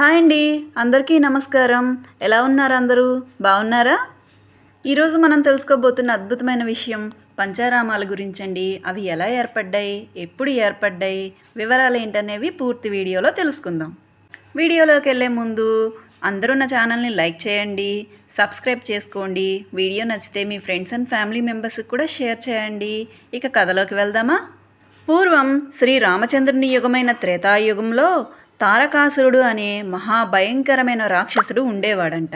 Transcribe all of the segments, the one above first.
Hi అండి. అందరికీ నమస్కారం. ఎలా ఉన్నారు అందరూ? బాగున్నారా? ఈరోజు మనం తెలుసుకోబోతున్న అద్భుతమైన విషయం పంచారామాల గురించండి. అవి ఎలా ఏర్పడ్డాయి? ఎప్పుడు ఏర్పడ్డాయి? వివరాలు ఏంటనేవి పూర్తి వీడియోలో తెలుసుకుందాం. వీడియోలోకి వెళ్ళే ముందు అందరూ నా ఛానల్ని లైక్ చేయండి సబ్స్క్రైబ్ చేసుకోండి. వీడియో నచ్చితే మీ ఫ్రెండ్స్ అండ్ ఫ్యామిలీ మెంబర్స్కి కూడా షేర్ చేయండి. ఇక కథలోకి వెళ్దామా? పూర్వం శ్రీ రామచంద్రుని యుగమైన త్రేతాయుగంలో తారకాసురుడు అనే మహాభయంకరమైన రాక్షసుడు ఉండేవాడంట.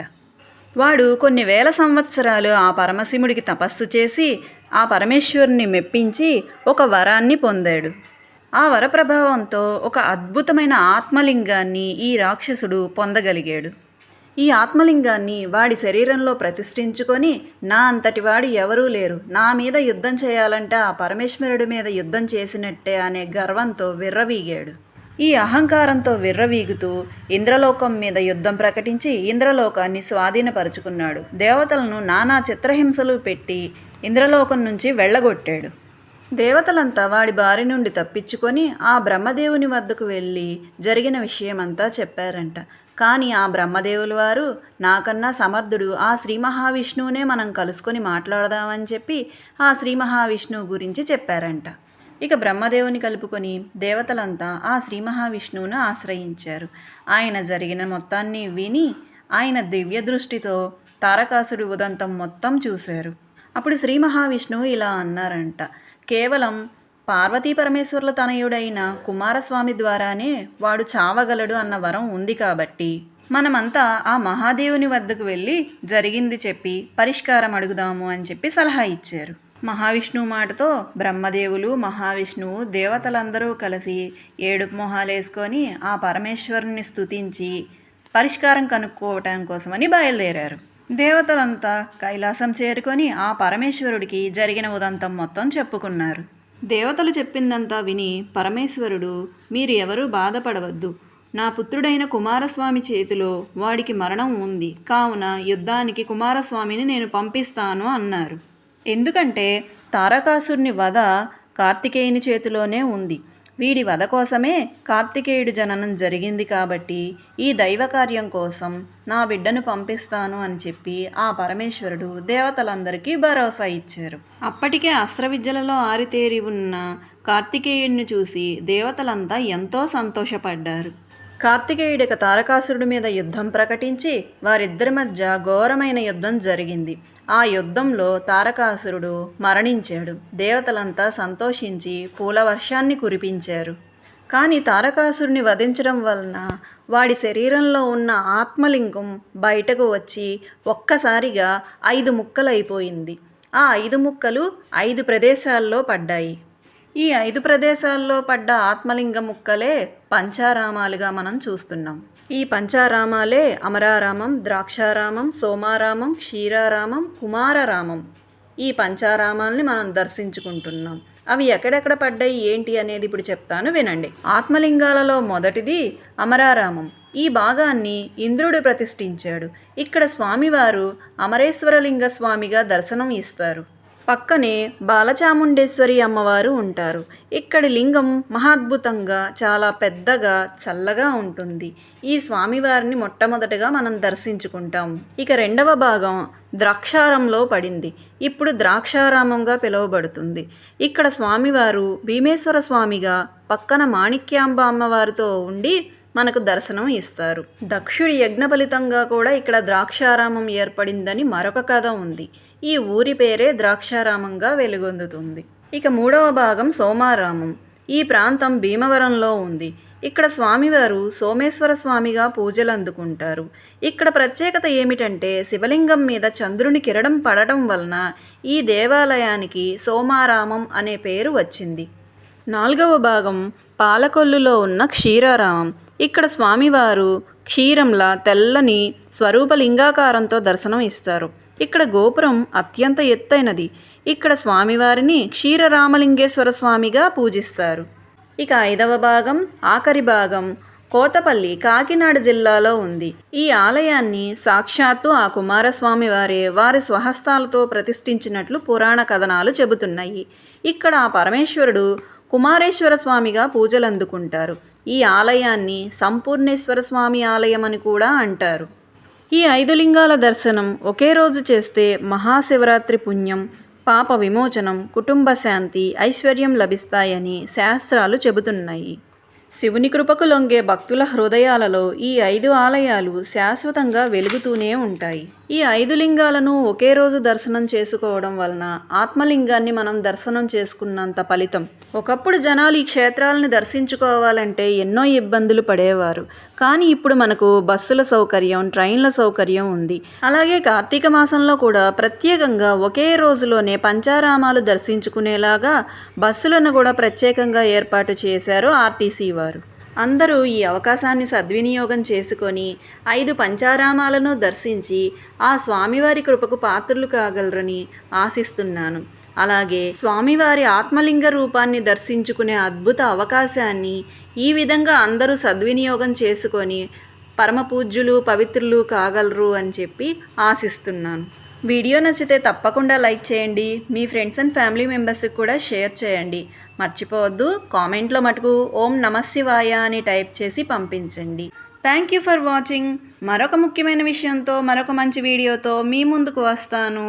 వాడు కొన్ని వేల సంవత్సరాలు ఆ పరమశివుడికి తపస్సు చేసి ఆ పరమేశ్వరుని మెప్పించి ఒక వరాన్ని పొందాడు. ఆ వర ప్రభావంతో ఒక అద్భుతమైన ఆత్మలింగాన్ని ఈ రాక్షసుడు పొందగలిగాడు. ఈ ఆత్మలింగాన్ని వాడి శరీరంలో ప్రతిష్ఠించుకొని నా అంతటి వాడు ఎవరూ లేరు. నా మీద యుద్ధం చేయాలంటే ఆ పరమేశ్వరుడి మీద యుద్ధం చేసినట్టే అనే గర్వంతో విర్రవీగాడు. ఈ అహంకారంతో విర్రవీగుతూ ఇంద్రలోకం మీద యుద్ధం ప్రకటించి ఇంద్రలోకాన్ని స్వాధీనపరుచుకున్నాడు. దేవతలను నానా చిత్రహింసలు పెట్టి ఇంద్రలోకం నుంచి వెళ్ళగొట్టాడు. దేవతలంతా వాడి బారి నుండి తప్పించుకొని ఆ బ్రహ్మదేవుని వద్దకు వెళ్ళి జరిగిన విషయమంతా చెప్పారంట. కానీ ఆ బ్రహ్మదేవుల వారు నాకన్నా సమర్థుడు ఆ శ్రీ మహావిష్ణువునే మనం కలుసుకొని మాట్లాడదామని చెప్పి ఆ శ్రీ మహావిష్ణువు గురించి చెప్పారంట. ఇక బ్రహ్మదేవుని కలుపుకొని దేవతలంతా ఆ శ్రీ మహావిష్ణువును ఆశ్రయించారు. ఆయన జరిగిన మొత్తాన్ని విని ఆయన దివ్య దృష్టితో తారకాసుడి ఉదంతం మొత్తం చూశారు. అప్పుడు శ్రీ మహావిష్ణువు ఇలా అన్నారంట కేవలం పార్వతీ పరమేశ్వరుల తనయుడైన కుమారస్వామి ద్వారానే వాడు చావగలడు అన్న వరం ఉంది కాబట్టి. మనమంతా ఆ మహాదేవుని వద్దకు వెళ్ళి జరిగింది చెప్పి పరిష్కారం అడుగుదాము అని చెప్పి సలహా ఇచ్చారు. మహావిష్ణువు మాటతో బ్రహ్మదేవులు మహావిష్ణువు దేవతలందరూ కలిసి ఏడుపు మొహాలేసుకొని ఆ పరమేశ్వరుని స్థుతించి పరిష్కారం కనుక్కోవటం కోసమని బయలుదేరారు. దేవతలంతా కైలాసం చేరుకొని ఆ పరమేశ్వరుడికి జరిగిన ఉదంతం మొత్తం చెప్పుకున్నారు. దేవతలు చెప్పిందంతా విని పరమేశ్వరుడు మీరు ఎవరూ బాధపడవద్దు. నా పుత్రుడైన కుమారస్వామి చేతిలో వాడికి మరణం ఉంది. కావున యుద్ధానికి కుమారస్వామిని నేను పంపిస్తాను అన్నారు. ఎందుకంటే తారకాసురుని వధ కార్తికేయుని చేతిలోనే ఉంది. వీడి వధ కోసమే కార్తికేయుడు జననం జరిగింది కాబట్టి ఈ దైవ కార్యం కోసం నా బిడ్డను పంపిస్తాను అని చెప్పి ఆ పరమేశ్వరుడు దేవతలందరికీ భరోసా ఇచ్చారు. అప్పటికే అస్త్ర విద్యలలో ఆరితేరి ఉన్న కార్తికేయుడిని చూసి దేవతలంతా ఎంతో సంతోషపడ్డారు. కార్తికేయుడిక తారకాసురుడి మీద యుద్ధం ప్రకటించి వారిద్దరి మధ్య ఘోరమైన యుద్ధం జరిగింది. ఆ యుద్ధంలో తారకాసురుడు మరణించాడు. దేవతలంతా సంతోషించి పూల వర్షాన్ని కురిపించారు. కానీ తారకాసురుని వధించడం వలన వాడి శరీరంలో ఉన్న ఆత్మలింగం బయటకు వచ్చి ఒక్కసారిగా ఐదు ముక్కలైపోయింది. ఆ ఐదు ముక్కలు ఐదు ప్రదేశాల్లో పడ్డాయి. ఈ ఐదు ప్రదేశాల్లో పడ్డ ఆత్మలింగ ముక్కలే పంచారామాలుగా మనం చూస్తున్నాం. ఈ పంచారామాలే అమరారామం ద్రాక్షారామం సోమారామం క్షీరారామం కుమారరామం. ఈ పంచారామాల్ని మనం దర్శించుకుంటున్నాం. అవి ఎక్కడెక్కడ పడ్డాయి ఏంటి అనేది ఇప్పుడు చెప్తాను వినండి. ఆత్మలింగాలలో మొదటిది అమరారామం. ఈ భాగాన్ని ఇంద్రుడు ప్రతిష్ఠించాడు. ఇక్కడ స్వామివారు అమరేశ్వరలింగ స్వామిగా దర్శనం ఇస్తారు. పక్కనే బాలచాముండేశ్వరి అమ్మవారు ఉంటారు. ఇక్కడి లింగం మహాద్భుతంగా చాలా పెద్దగా చల్లగా ఉంటుంది. ఈ స్వామివారిని మొట్టమొదటగా మనం దర్శించుకుంటాం. ఇక రెండవ భాగం ద్రాక్షారంలో పడింది. ఇప్పుడు ద్రాక్షారామంగా పిలువబడుతుంది. ఇక్కడ స్వామివారు భీమేశ్వర స్వామిగా పక్కన మాణిక్యాంబ అమ్మవారితో ఉండి మనకు దర్శనం ఇస్తారు. దక్షుడి యజ్ఞ ఫలితంగా కూడా ఇక్కడ ద్రాక్షారామం ఏర్పడిందని మరొక కథ ఉంది. ఈ ఊరి పేరే ద్రాక్షారామంగా వెలుగొందుతుంది. ఇక మూడవ భాగం సోమారామం. ఈ ప్రాంతం భీమవరంలో ఉంది. ఇక్కడ స్వామివారు సోమేశ్వర స్వామిగా పూజలు అందుకుంటారు. ఇక్కడ ప్రత్యేకత ఏమిటంటే శివలింగం మీద చంద్రుని కిరణం పడటం వలన ఈ దేవాలయానికి సోమారామం అనే పేరు వచ్చింది. నాలుగవ భాగం పాలకొల్లులో ఉన్న క్షీరారామం. ఇక్కడ స్వామివారు క్షీరంలా తెల్లని స్వరూపలింగాకారంతో దర్శనం ఇస్తారు. ఇక్కడ గోపురం అత్యంత ఎత్తైనది. ఇక్కడ స్వామివారిని క్షీరరామలింగేశ్వర స్వామిగా పూజిస్తారు. ఇక ఐదవ భాగం ఆఖరి భాగం కోతపల్లి కాకినాడ జిల్లాలో ఉంది. ఈ ఆలయాన్ని సాక్షాత్తు ఆ కుమారస్వామి వారే వారి స్వహస్తాలతో ప్రతిష్ఠించినట్లు పురాణ కథనాలు చెబుతున్నాయి. ఇక్కడ ఆ పరమేశ్వరుడు కుమారేశ్వర స్వామిగా పూజలు అందుకుంటారు ఈ ఆలయాన్ని సంపూర్ణేశ్వర స్వామి ఆలయం అని కూడా అంటారు. ఈ ఐదు లింగాల దర్శనం ఒకే రోజు చేస్తే మహాశివరాత్రి పుణ్యం పాప విమోచనం కుటుంబ శాంతి ఐశ్వర్యం లభిస్తాయని శాస్త్రాలు చెబుతున్నాయి. శివుని కృపకు లొంగే భక్తుల హృదయాలలో ఈ ఐదు ఆలయాలు శాశ్వతంగా వెలుగుతూనే ఉంటాయి. ఈ ఐదు లింగాలను ఒకే రోజు దర్శనం చేసుకోవడం వలన ఆత్మలింగాన్ని మనం దర్శనం చేసుకున్నంత ఫలితం. ఒకప్పుడు జనాలు ఈ క్షేత్రాలను దర్శించుకోవాలంటే ఎన్నో ఇబ్బందులు పడేవారు. కానీ ఇప్పుడు మనకు బస్సుల సౌకర్యం ట్రైన్ల సౌకర్యం ఉంది. అలాగే కార్తీక మాసంలో కూడా ప్రత్యేకంగా ఒకే రోజులోనే పంచారామాలు దర్శించుకునేలాగా బస్సులను కూడా ప్రత్యేకంగా ఏర్పాటు చేశారు ఆర్టీసీ వారు. అందరూ ఈ అవకాశాన్ని సద్వినియోగం చేసుకొని ఐదు పంచారామాలను దర్శించి ఆ స్వామివారి కృపకు పాత్రులు కాగలరని ఆశిస్తున్నాను. అలాగే స్వామివారి ఆత్మలింగ రూపాన్ని దర్శించుకునే అద్భుత అవకాశాన్ని ఈ విధంగా అందరూ సద్వినియోగం చేసుకొని పరమ పూజ్యులు పవిత్రులు కాగలరు అని చెప్పి ఆశిస్తున్నాను. వీడియో నచ్చితే తప్పకుండా లైక్ చేయండి. మీ ఫ్రెండ్స్ అండ్ ఫ్యామిలీ మెంబర్స్కి కూడా షేర్ చేయండి. మర్చిపోవద్దు. కామెంట్లో మటుకు ఓం నమశివాయ అని టైప్ చేసి పంపించండి. థ్యాంక్ యూ ఫర్ వాచింగ్ మరొక ముఖ్యమైన విషయంతో మరొక మంచి వీడియోతో మీ ముందుకు వస్తాను.